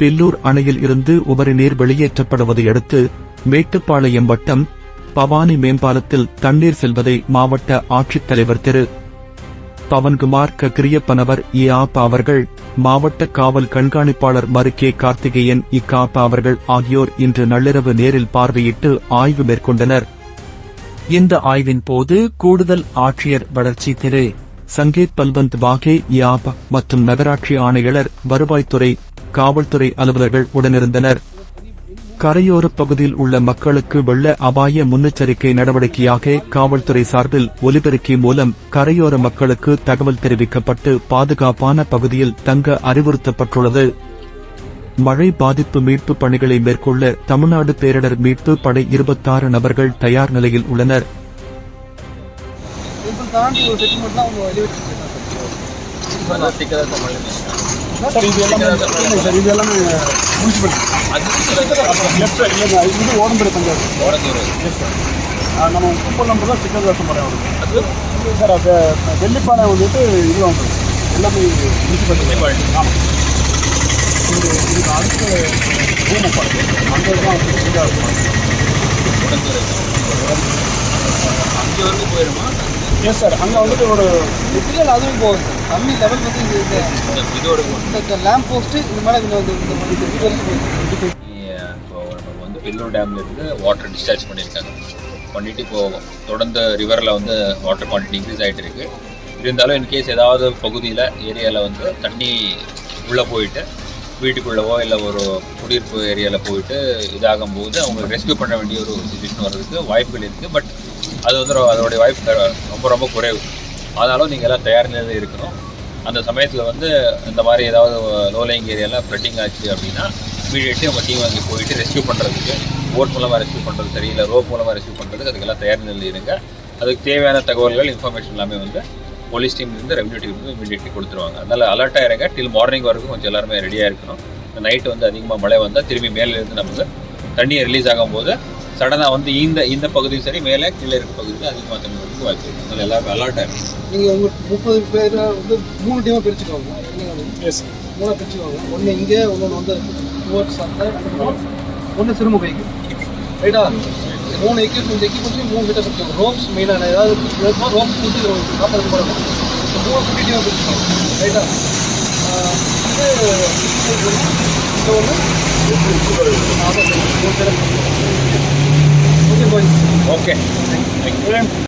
பில்லூர் அணையில் இருந்து உபரி நீர் வெளியேற்றப்படுவதை அடுத்து மேட்டுப்பாளையம் வட்டம் பவானி மேம்பாலத்தில் தண்ணீர் செல்வதை மாவட்ட ஆட்சித்தலைவர் திரு. பவன்குமார் கக்ரியப்பனவர் இ. ஆப்பா அவர்கள் மாவட்ட காவல் கண்காணிப்பாளர் மரு கே. கார்த்திகேயன் இக்காப்பா அவர்கள் ஆகியோர் இன்று நள்ளிரவு நேரில் பார்வையிட்டு ஆய்வு மேற்கொண்டனர். இந்த ஆய்வின் போது கூடுதல் ஆட்சியர் வளர்ச்சி திரு. சங்கேத் பல்வந்த் பாகே யாப் மற்றும் நகராட்சி ஆணையாளர் வருவாய்த்துறை காவல்துறை அலுவலர்கள் உடனிருந்தனர். கரையோரப் பகுதியில் உள்ள மக்களுக்கு வெள்ள அபாய முன்னெச்சரிக்கை நடவடிக்கையாக காவல்துறை சார்பில் ஒலிபெருக்கி மூலம் கரையோர மக்களுக்கு தகவல் தெரிவிக்கப்பட்டு பாதுகாப்பான பகுதியில் தங்க அறிவுறுத்தப்பட்டுள்ளது. மழை பாதிப்பு மீட்பு பணிகளை மேற்கொள்ள தமிழ்நாடு பேரிடர் மீட்பு படை இருபத்தாறு நபர்கள் தயார் நிலையில் உள்ளனர். தாண்டி ஒரு செட்டில்மெண்ட் தான் அவங்க வெளியிட்டு சார் இது எல்லாமே இல்லை சார் இது எல்லாமே முனிசிபல் லெஃப்ட் இல்லைங்க இது ஓடம்பேடு பஞ்சாயத்து எஸ் சார் நம்ம முப்பது நம்பர் தான் சிக்கல் தாசம் முறை வருது சார் அது வெள்ளிப்பானை வந்துட்டு இது வந்துடும் எல்லாமே முனிசிபல் ஆமாம் இது இதுக்கு அடுத்த ரூம் பாருங்க அந்த தான் வந்து போயிடுமா எஸ் சார் அங்கே வந்துட்டு ஒரு இல்லை அதுவும் போகுது? தண்ணி லெவல் வந்து இது இந்த இந்த லேம்ப் போஸ்ட்டு இந்த மேலே இந்த வந்து வந்து பில்லூர் டேம்ல இருந்து வாட்டர் டிஸ்சார்ஜ் பண்ணியிருக்காங்க. பண்ணிட்டு இப்போ தொடர்ந்து ரிவரில் வந்து வாட்டர் குவான்டிட்டி இன்க்ரீஸ் ஆகிட்டு இருக்கு. இருந்தாலும் இன்கேஸ் ஏதாவது பகுதியில் ஏரியாவில் வந்து தண்ணி உள்ளே போயிட்டு வீட்டுக்குள்ளவோ இல்லை ஒரு குடியிருப்பு ஏரியாவில் போயிட்டு இதாகும்போது அவங்க ரெஸ்க்யூ பண்ண வேண்டிய ஒரு சுச்சுவேஷன் வர்றதுக்கு வாய்ப்புகள் இருக்குது பட் அது வந்து அதோடைய வாய்ப்பு ரொம்ப ரொம்ப குறைவு. ஆனாலும் நீங்கள் எல்லாம் தயார் நிலையில் இருக்கணும். அந்த சமயத்தில் வந்து இந்த மாதிரி ஏதாவது லோலைங் ஏரியாலாம் ஃப்ளட்டிங் ஆச்சு அப்படின்னா இமீடியட்லி நம்ம டீம் அங்கே போயிட்டு ரெஸ்கியூ பண்ணுறதுக்கு போட் மூலமாக ரெஸ்கியூ பண்ணுறது சரி இல்லை ரோப் மூலமாக ரெஸ்கியூ பண்ணுறதுக்கு அதுக்கெல்லாம் தயார் நிலையில் இருங்க. அதுக்கு தேவையான தகவல்கள் இன்ஃபர்மேஷன் எல்லாமே வந்து போலீஸ் டீம்லேருந்து ரெவன்யூ டீம்லேருந்து இமீடியட்லி கொடுத்துருவாங்க. அதனால் அலர்ட்டாக இருங்க. டில் மார்னிங் வரைக்கும் கொஞ்சம் எல்லாருமே ரெடியாக இருக்கணும். நைட்டு வந்து அதிகமாக மழை வந்தால் திரும்பி மேலேருந்து நமக்கு தண்ணியை ரிலீஸ் ஆகும்போது சடனாக வந்து இந்த இந்த பகுதியும் சரி மேலே கீழே இருக்க பகுதியில் அதிகமாக தண்ணி வாய்ப்பு இருக்குது அதனால் எல்லாருமே அலர்ட்டாக இருக்கணும் நீங்கள் உங்கள் முப்பது பேர் வந்து மூணு டீமாக பிரிச்சுக்கோங்க. எஸ் மூணாக பிரிச்சுக்கோங்க. ஒன்று இங்கே ஒன்று வந்து டுவர்ட்ஸ் அந்த ஒன்று சிறுமுகைக்கு ரைட்டா மூணு எக்யூப்மெண்ட் எக்யூப்மெண்ட்லையும் மூணு கிட்ட பிரிச்சுக்கோங்க ரோப்ஸ் மெயினான ஏதாவது ரோப்ஸ் கொடுத்து கூட இந்த மூணு குட்டி டீமாக பிரிச்சுக்கோங்க. ரைட்டா இது இந்த ஒன்று ஓகே ఓకే థ్యాంక్ యూ